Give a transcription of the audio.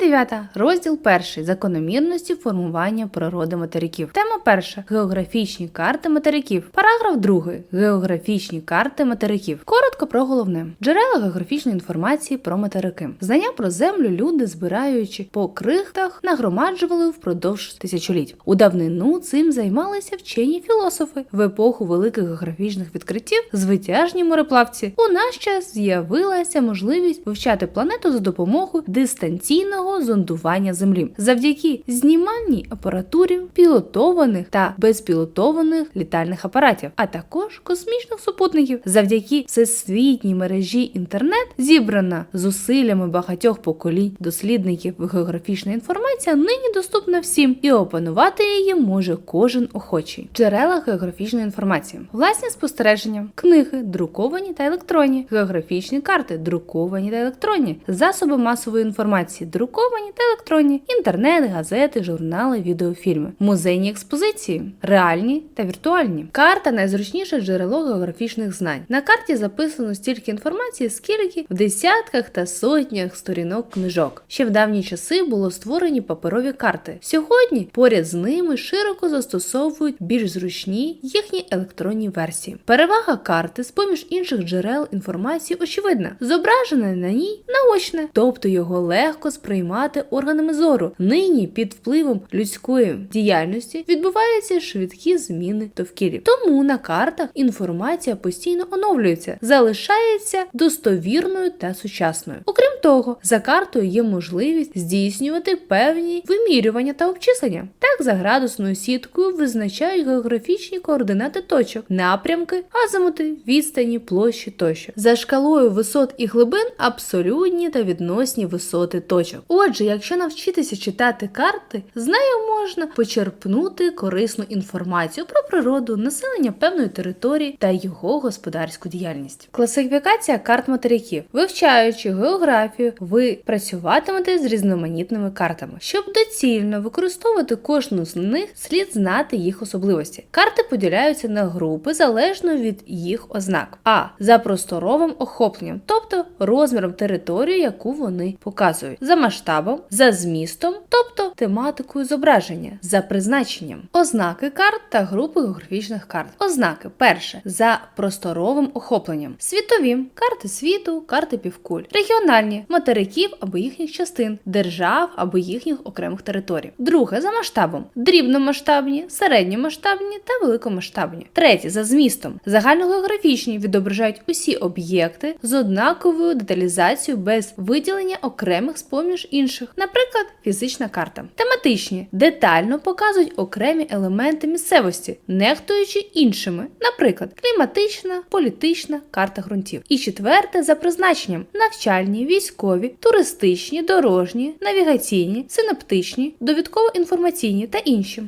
9. Розділ 1. Закономірності формування природи материків. Тема 1. Географічні карти материків. Параграф 2. Географічні карти материків. Коротко про головне. Джерела географічної інформації про материки. Знання про землю люди, збираючи по крихтах, нагромаджували впродовж тисячоліть. У давнину цим займалися вчені філософи. В епоху великих географічних відкриттів звитяжні мореплавці. У наш час з'явилася можливість вивчати планету за допомогою дистанційного зондування Землі. Завдяки знімальній апаратурі пілотованих та безпілотованих літальних апаратів, а також космічних супутників. Завдяки всесвітній мережі інтернет зібрана зусиллями багатьох поколінь. Дослідників географічна інформація нині доступна всім, і опанувати її може кожен охочий. Джерела географічної інформації, власні спостереження, книги, друковані та електронні, географічні карти, друковані та електронні, засоби масової інформації, друковані та електронні, інтернет, газети, журнали, відеофільми, музейні експозиції, реальні та віртуальні. Карта найзручніше джерело географічних знань. На карті записано стільки інформації, скільки в десятках та сотнях сторінок книжок. Ще в давні часи було створені паперові карти. Сьогодні поряд з ними широко застосовують більш зручні їхні електронні версії. Перевага карти з поміж інших джерел інформації очевидна. Зображене на ній наочне, тобто його легко сприймати органами зору. Нині під впливом людської діяльності відбуваються швидкі зміни довкілля. Тому на картах інформація постійно оновлюється, залишається достовірною та сучасною. Окрім того, за картою є можливість здійснювати певні вимірювання та обчислення. Так, за градусною сіткою визначають географічні координати точок, напрямки, азимути, відстані, площі тощо. За шкалою висот і глибин абсолютні та відносні висоти точок. Отже, якщо навчитися читати карти, з нею можна почерпнути корисну інформацію про природу, населення певної території та його господарську діяльність. Класифікація карт материків. Вивчаючи географію, ви працюватимете з різноманітними картами. Щоб доцільно використовувати кожну з них, слід знати їх особливості. Карти поділяються на групи залежно від їх ознак. А за просторовим охопленням, тобто розміром території, яку вони показують, за масштабом, за змістом, тобто тематикою зображення, за призначенням, ознаки карт та групи географічних карт. Ознаки перше за просторовим охопленням, світові карти світу, карти півкуль, регіональні материків або їхніх частин, держав або їхніх окремих територій. Друге за масштабом, дрібномасштабні, середньомасштабні та великомасштабні. Третє за змістом, загальногеографічні відображають усі об'єкти з однаковою деталізацією без виділення окремих з поміж інших, наприклад, фізична карта. Тематичні детально показують окремі елементи місцевості, нехтуючи іншими, наприклад, кліматична, політична карта ґрунтів. І четверте за призначенням навчальні, військові, туристичні, дорожні, навігаційні, синоптичні, довідково-інформаційні та інші.